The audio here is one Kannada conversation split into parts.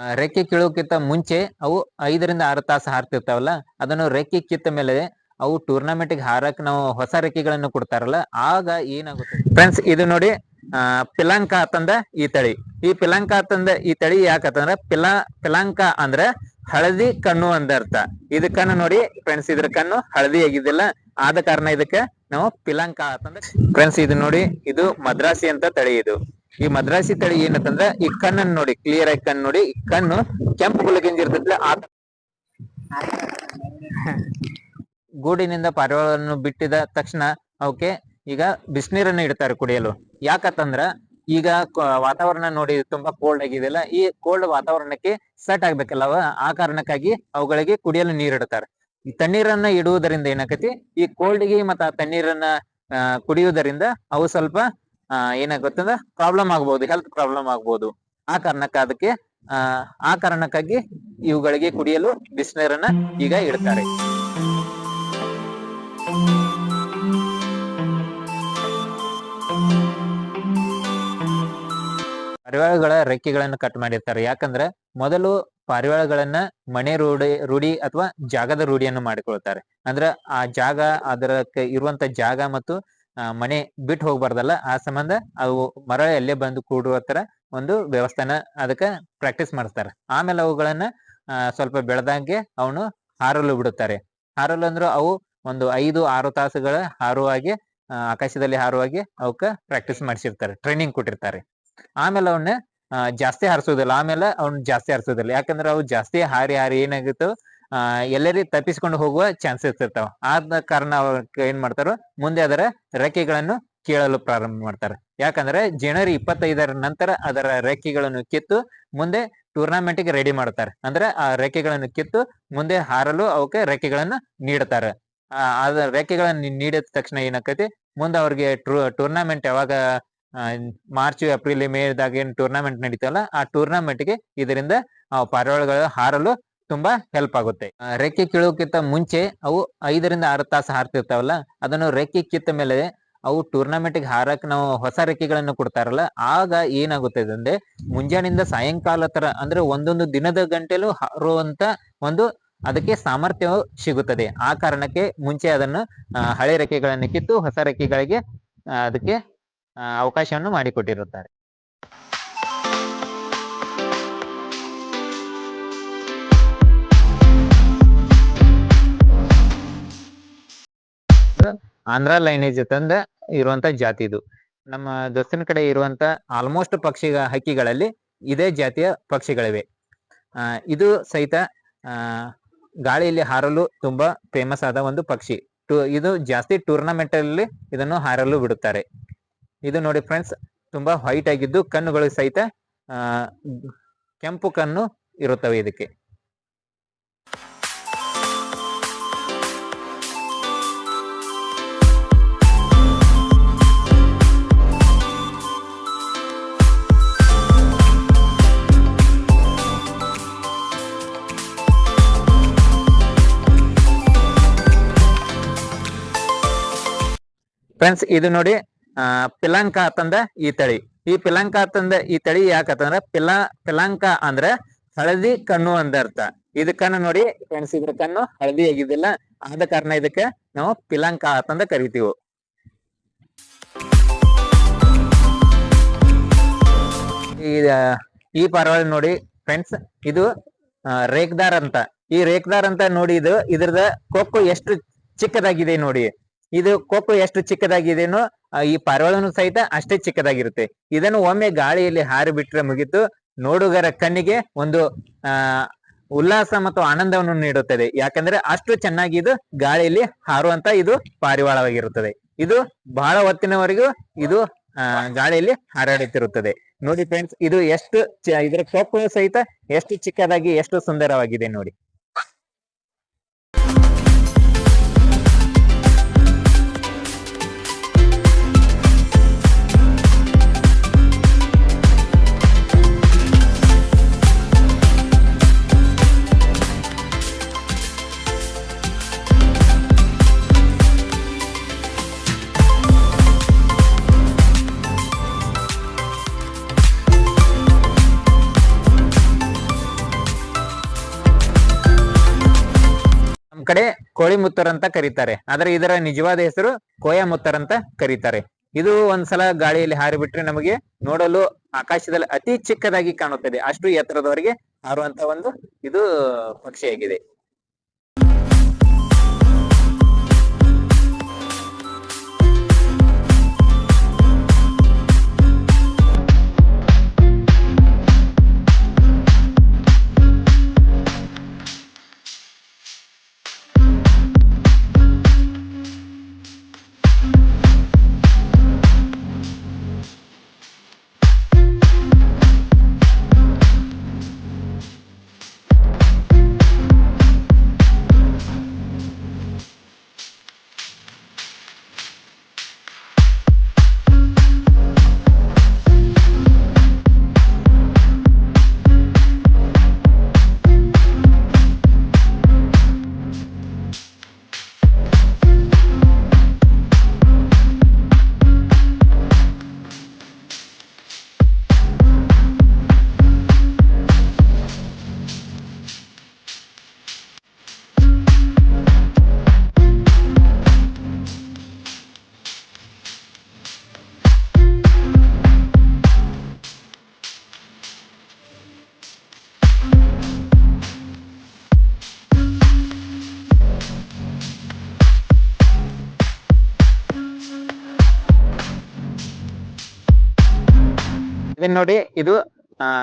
ರೆಕ್ಕೆ ಕೀಳೋಕ್ಕಿಂತ ಮುಂಚೆ ಅವು ಐದರಿಂದ ಆರು ತಾಸು ಹಾರ್ತಿರ್ತಾವಲ್ಲ, ಅದನ್ನು ರೆಕ್ಕೆ ಕಿತ್ತ ಮೇಲೆ ಅವು ಟೂರ್ನಮೆಂಟ್ಗೆ ಹಾರಕ್ ನಾವು ಹೊಸ ರೆಕ್ಕೆಗಳನ್ನು ಕೊಡ್ತಾರಲ್ಲ, ಆಗ ಏನಾಗುತ್ತೆ? ಫ್ರೆಂಡ್ಸ್ ಇದು ನೋಡಿ, ಆ, ಪಿಲಾಂಕ ಈ ತಳಿ. ಈ ಪಿಲಾಂಕ ಅಂತಂದ ಈ ತಳಿ ಯಾಕಂತಂದ್ರ, ಪಿಲಾ, ಪಿಲಾಂಕ ಅಂದ್ರ ಹಳದಿ ಕಣ್ಣು ಅಂದ ಅರ್ಥ ಕಣ್ಣು ನೋಡಿ ಫ್ರೆಂಡ್ಸ್ ಇದ್ರ ಕಣ್ಣು ಹಳದಿ ಆಗಿದ್ದಿಲ್ಲ, ಆದ ಕಾರಣ ಇದಕ್ಕೆ ನಾವು ಪಿಲಾಂಕ ಅಂತಂದ್ರೆ ಫ್ರೆಂಡ್ಸ್ ಇದು ನೋಡಿ, ಇದು ಮದ್ರಾಸಿ ಅಂತ ತಳಿ ಇದು. ಈ ಮದ್ರಾಸಿ ತಳಿ ಏನಂತಂದ್ರ ಈ ಕಣ್ಣನ್ನು ನೋಡಿ ಕ್ಲಿಯರ್ ಆಗಿ ಕಣ್ಣು ನೋಡಿ ಕಣ್ಣು ಕೆಂಪು ಗುಲಗಿಂಜ ಇರ್ತೈತಿಲ್ಲ ಆ ಗೂಡಿನಿಂದ ಪಾರಿವಾಳವನ್ನು ಬಿಟ್ಟಿದ ತಕ್ಷಣ ಅವಕ್ಕೆ ಈಗ ಬಿಸಿನೀರನ್ನು ಇಡ್ತಾರೆ ಕುಡಿಯಲು. ಯಾಕಂತಂದ್ರ ಈಗ ವಾತಾವರಣ ನೋಡಿ ತುಂಬಾ ಕೋಲ್ಡ್ ಆಗಿದೆಯಲ್ಲ ಈ ಕೋಲ್ಡ್ ವಾತಾವರಣಕ್ಕೆ ಸೆಟ್ ಆಗ್ಬೇಕಲ್ಲ ಆ ಕಾರಣಕ್ಕಾಗಿ ಅವುಗಳಿಗೆ ಕುಡಿಯಲು ನೀರ್ ಇಡ್ತಾರೆ. ಈ ತಣ್ಣೀರನ್ನ ಇಡುವುದರಿಂದ ಏನಾಕತಿ? ಈ ಕೋಲ್ಡ್ಗೆ ಮತ್ತ ಆ ತಣ್ಣೀರನ್ನ ಕುಡಿಯುವುದರಿಂದ ಅವು ಸ್ವಲ್ಪ ಆ, ಏನಾಗುತ್ತಂದ್ರ ಪ್ರಾಬ್ಲಮ್ ಆಗ್ಬಹುದು ಹೆಲ್ತ್ ಪ್ರಾಬ್ಲಮ್ ಆಗ್ಬಹುದು ಆ ಕಾರಣಕ್ಕ ಅದಕ್ಕೆ ಆ ಕಾರಣಕ್ಕಾಗಿ ಇವುಗಳಿಗೆ ಕುಡಿಯಲು ಬಿಸಿನೀರನ್ನ ಈಗ ಇಡ್ತಾರೆ. ಪಾರಿವಾಳಗಳ ರೆಕ್ಕೆಗಳನ್ನು ಕಟ್ ಮಾಡಿರ್ತಾರೆ. ಯಾಕಂದ್ರೆ ಮೊದಲು ಪಾರಿವಾಳಗಳನ್ನ ಮನೆ ರೂಢಿ ರೂಢಿ ಅಥವಾ ಜಾಗದ ರೂಢಿಯನ್ನು ಮಾಡಿಕೊಳ್ತಾರೆ. ಅಂದ್ರ ಆ ಜಾಗ ಅದರ ಇರುವಂತ ಜಾಗ ಮತ್ತು ಮನೆ ಬಿಟ್ಟು ಹೋಗ್ಬಾರ್ದಲ್ಲ ಆ ಸಂಬಂಧ ಅವು ಮರ ಎಲ್ಲೇ ಬಂದು ಕೂಡುವ ತರ ಒಂದು ವ್ಯವಸ್ಥೆನ ಅದಕ್ಕ ಪ್ರಾಕ್ಟೀಸ್ ಮಾಡಿಸ್ತಾರೆ. ಆಮೇಲೆ ಅವುಗಳನ್ನ ಆ, ಸ್ವಲ್ಪ ಬೆಳೆದಂಗೆ ಅವನು ಹಾರಲು ಬಿಡುತ್ತಾರೆ. ಹಾರಲು ಅಂದ್ರೆ ಅವು ಒಂದು ಐದು ಆರು ತಾಸುಗಳ ಹಾರುವಾಗೆ ಆ, ಆಕಾಶದಲ್ಲಿ ಹಾರುವಾಗೆ ಅವಕ್ಕ ಪ್ರಾಕ್ಟೀಸ್ ಮಾಡಿಸಿರ್ತಾರೆ ಟ್ರೈನಿಂಗ್ ಕೊಟ್ಟಿರ್ತಾರೆ. ಆಮೇಲೆ ಅವನ್ನ ಆ, ಜಾಸ್ತಿ ಹಾರಿಸೋದಿಲ್ಲ ಆಮೇಲೆ ಅವ್ನ ಜಾಸ್ತಿ ಹಾರಿಸೋದಿಲ್ಲ ಯಾಕಂದ್ರೆ ಅವು ಜಾಸ್ತಿ ಹಾರಿ ಹಾರಿ ಏನಾಗುತ್ತೋ ಎಲ್ಲರಿ ತಪ್ಪಿಸಿಕೊಂಡು ಹೋಗುವ ಚಾನ್ಸಸ್ ಇರ್ತಾವ. ಆದ ಕಾರಣ ಅವ್ರ ಏನ್ ಮಾಡ್ತಾರೋ, ಮುಂದೆ ಅದರ ರೆಕ್ಕೆಗಳನ್ನು ಕೀಳಲು ಪ್ರಾರಂಭ ಮಾಡ್ತಾರೆ. ಯಾಕಂದ್ರೆ ಜನವರಿ ಇಪ್ಪತ್ತೈದರ ನಂತರ ಅದರ ರೆಕ್ಕೆಗಳನ್ನು ಕಿತ್ತು, ಮುಂದೆ ಟೂರ್ನಾಮೆಂಟ್ಗೆ ರೆಡಿ ಮಾಡ್ತಾರೆ. ಅಂದ್ರೆ ಆ ರೆಕ್ಕೆಗಳನ್ನು ಕಿತ್ತು, ಮುಂದೆ ಹಾರಲು ಅವಕ್ಕೆ ರೆಕ್ಕೆಗಳನ್ನು ನೀಡುತ್ತಾರೆ ಅದ ರೆಕ್ಕೆಗಳನ್ನು ನೀಡಿದ ತಕ್ಷಣ ಏನಾಕತಿ ಮುಂದೆ ಅವ್ರಿಗೆ ಟೂರ್ನಾಮೆಂಟ್ ಯಾವಾಗ ಮಾರ್ಚ್ ಏಪ್ರಿಲ್ ಮೇದಾಗ ಏನ್ ಟೂರ್ನಾಮೆಂಟ್ ನಡೀತಲ್ಲ, ಆ ಟೂರ್ನಾಮೆಂಟ್ಗೆ ಇದರಿಂದ ಪಾರಿವಾಳಗಳು ಹಾರಲು ತುಂಬಾ ಹೆಲ್ಪ್ ಆಗುತ್ತೆ. ರೆಕ್ಕೆ ಕೀಳೋಕ್ಕಿಂತ ಮುಂಚೆ ಅವು ಐದರಿಂದ ಆರು ತಾಸು ಹಾರ್ತಿರ್ತಾವಲ್ಲ, ಅದನ್ನು ರೆಕ್ಕೆ ಕಿತ್ತ ಮೇಲೆ ಅವು ಟೂರ್ನಮೆಂಟ್ಗೆ ಹಾರಕ್ ನಾವು ಹೊಸ ರೆಕ್ಕೆಗಳನ್ನು ಕೊಡ್ತಾರಲ್ಲ, ಆಗ ಏನಾಗುತ್ತೆ ಅಂದ್ರೆ ಮುಂಜಾನೆಯಿಂದ ಸಾಯಂಕಾಲ ತರ ಅಂದ್ರೆ ಒಂದೊಂದು ದಿನದ ಗಂಟೆಲೂ ಹಾರುವಂತ ಒಂದು ಅದಕ್ಕೆ ಸಾಮರ್ಥ್ಯವು ಸಿಗುತ್ತದೆ. ಆ ಕಾರಣಕ್ಕೆ ಮುಂಚೆ ಅದನ್ನು ಹಳೆ ರೆಕ್ಕೆಗಳನ್ನು ಕಿತ್ತು ಹೊಸ ರೆಕ್ಕೆಗಳಿಗೆ ಅದಕ್ಕೆ ಅವಕಾಶವನ್ನು ಮಾಡಿಕೊಟ್ಟಿರುತ್ತಾರೆ. ಆಂಧ್ರ ಲೈನೇಜ್ ತಂದ ಇರುವಂತ ಜಾತಿ ಇದು ನಮ್ಮ ದಕ್ಷಿಣ ಕಡೆ ಇರುವಂತ ಆಲ್ಮೋಸ್ಟ್ ಪಕ್ಷಿ ಹಕ್ಕಿಗಳಲ್ಲಿ ಇದೇ ಜಾತಿಯ ಪಕ್ಷಿಗಳಿವೆ. ಇದು ಸಹಿತ ಗಾಳಿಯಲ್ಲಿ ಹಾರಲು ತುಂಬಾ ಫೇಮಸ್ ಆದ ಒಂದು ಪಕ್ಷಿ. ಇದು ಜಾಸ್ತಿ ಟೂರ್ನಮೆಂಟ್ ಅಲ್ಲಿ ಇದನ್ನು ಹಾರಲು ಬಿಡುತ್ತಾರೆ. ಇದು ನೋಡಿ ಫ್ರೆಂಡ್ಸ್ ತುಂಬಾ ವೈಟ್ ಆಗಿದ್ದು ಕಣ್ಣುಗಳು ಸಹಿತ ಕೆಂಪು ಕಣ್ಣು ಇರುತ್ತವೆ ಇದಕ್ಕೆ. ಫ್ರೆಂಡ್ಸ್ ಇದು ನೋಡಿ ಪಿಲಾಂಕ ಅಂತಂದ ಈ ತಳಿ. ಈ ಪಿಲಾಂಕ ಅಂತಂದ ಈ ತಳಿ ಯಾಕಂತಂದ್ರ ಪಿಲಾ ಪಿಲಾಂಕ ಅಂದ್ರ ಹಳದಿ ಕಣ್ಣು ಅಂದ ಅರ್ಥ ಇದ ಕಣ್ಣು ನೋಡಿ ಫ್ರೆಂಡ್ಸ್ ಇದ್ರ ಕಣ್ಣು ಹಳದಿ ಆಗಿದ್ದಿಲ್ಲ. ಆದ ಕಾರಣ ಇದಕ್ಕೆ ನಾವು ಪಿಲಾಂಕ ಅಂತಂದ ಕರಿತೀವಿ. ಈ ಪಾರಿವಾಳ ನೋಡಿ ಫ್ರೆಂಡ್ಸ್ ಇದು ರೇಖದಾರ್ ಅಂತ. ಈ ರೇಖದಾರ್ ಅಂತ ನೋಡಿ ಇದು ಇದ್ರದ ಕೊಕ್ಕು ಎಷ್ಟು ಚಿಕ್ಕದಾಗಿದೆ ನೋಡಿ. ಇದು ಕೊಕ್ಕು ಎಷ್ಟು ಚಿಕ್ಕದಾಗಿದೆನೋ ಈ ಪಾರಿವಾಳನು ಸಹಿತ ಅಷ್ಟೇ ಚಿಕ್ಕದಾಗಿರುತ್ತೆ. ಇದನ್ನು ಒಮ್ಮೆ ಗಾಳಿಯಲ್ಲಿ ಹಾರಿ ಬಿಟ್ರೆ ಮುಗಿತು. ನೋಡುಗರ ಕಣ್ಣಿಗೆ ಒಂದು ಉಲ್ಲಾಸ ಮತ್ತು ಆನಂದವನ್ನು ನೀಡುತ್ತದೆ. ಯಾಕಂದ್ರೆ ಅಷ್ಟು ಚೆನ್ನಾಗಿ ಇದು ಗಾಳಿಯಲ್ಲಿ ಹಾರುವಂತ ಇದು ಪಾರಿವಾಳವಾಗಿರುತ್ತದೆ. ಇದು ಬಹಳ ಹೊತ್ತಿನವರೆಗೂ ಇದು ಗಾಳಿಯಲ್ಲಿ ಹಾರಾಡುತ್ತಿರುತ್ತದೆ. ನೋಡಿ ಫ್ರೆಂಡ್ಸ್ ಇದು ಎಷ್ಟು ಇದರ ಕೊಕ್ಕು ಸಹಿತ ಎಷ್ಟು ಚಿಕ್ಕದಾಗಿ, ಎಷ್ಟು ಸುಂದರವಾಗಿದೆ ನೋಡಿ. ಕಡೆ ಕೋಳಿ ಮುತ್ತರ್ ಅಂತ ಕರೀತಾರೆ. ಆದ್ರೆ ಇದರ ನಿಜವಾದ ಹೆಸರು ಕೋಯ ಮುತ್ತರ್ ಅಂತ ಕರೀತಾರೆ. ಇದು ಒಂದ್ಸಲ ಗಾಳಿಯಲ್ಲಿ ಹಾರಿ ಬಿಟ್ರೆ ನಮಗೆ ನೋಡಲು ಆಕಾಶದಲ್ಲಿ ಅತಿ ಚಿಕ್ಕದಾಗಿ ಕಾಣುತ್ತದೆ. ಅಷ್ಟು ಎತ್ತರದವರೆಗೆ ಹಾರುವಂತ ಒಂದು ಇದು ಪಕ್ಷಿಯಾಗಿದೆ. ಇದನ್ನ ನೋಡಿ ಇದು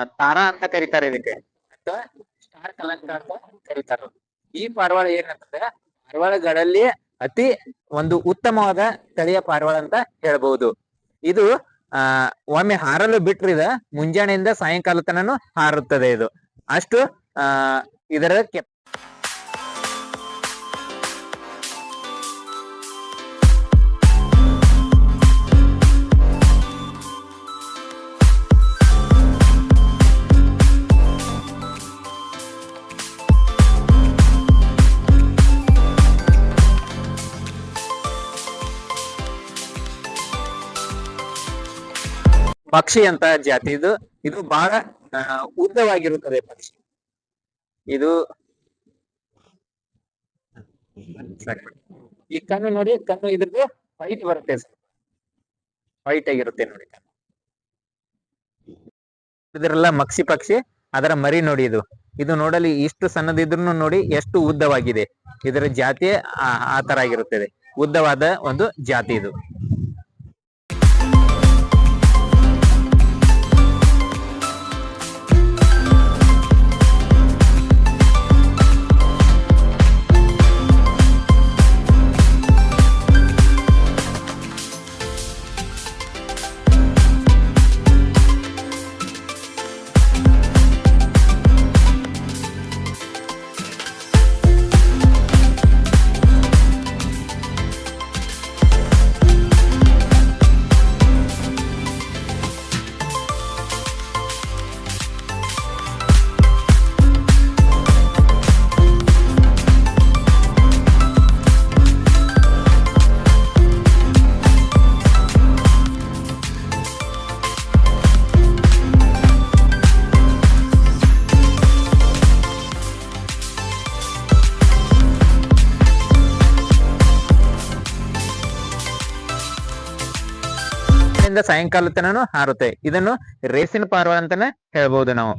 ತಾರಾ ಅಂತ ಕರೀತಾರೆ ಇದಕ್ಕೆ. ಅಥವಾ ಸ್ಟಾರ್ ಕಲಂಕ ಅಂತ ಕರೀತಾರೆ. ಈ ಪಾರ್ವಾಳ ಏನಂತಂದ್ರೆ, ಪಾರ್ವಾಳಗಳಲ್ಲಿ ಅತಿ ಒಂದು ಉತ್ತಮವಾದ ತಳಿಯ ಪಾರ್ವಾಳ ಅಂತ ಹೇಳ್ಬಹುದು. ಇದು, ಆ, ಒಮ್ಮೆ ಹಾರಲು ಬಿಟ್ರಿದ ಮುಂಜಾನೆಯಿಂದ ಸಾಯಂಕಾಲ ತನನು ಹಾರುತ್ತದೆ ಇದು. ಅಷ್ಟು, ಆ, ಇದರ ಪಕ್ಷಿ ಅಂತ ಜಾತಿ. ಇದು ಇದು ಬಹಳ ಉದ್ದವಾಗಿರುತ್ತದೆ ಪಕ್ಷಿ. ಇದು ಈ ಕಣ್ಣು ನೋಡಿ, ಕಣ್ಣು ಇದ್ರದ್ದು ವೈಟ್ ಬರುತ್ತೆ ಸರ್. ವೈಟ್ ಆಗಿರುತ್ತೆ ನೋಡಿ ಕಣ್ಣು. ಇದರೆಲ್ಲ ಮಕ್ಷಿ ಪಕ್ಷಿ, ಅದರ ಮರಿ ನೋಡಿ ಇದು. ಇದು ನೋಡಲಿ ಇಷ್ಟು ಸಣ್ಣದಿದ್ರು ನೋಡಿ ಎಷ್ಟು ಉದ್ದವಾಗಿದೆ. ಇದರ ಜಾತಿ ಆ ತರ ಆಗಿರುತ್ತದೆ. ಉದ್ದವಾದ ಒಂದು ಜಾತಿ ಇದು. ಇಂದ ಸಾಯಂಕಾಲ ತನನು ಹಾರುತ್ತೆ. ಇದನ್ನು ರೇಸಿನ ಪಾರ್ವ ಅಂತಾನೆ ಹೇಳ್ಬಹುದು ನಾವು.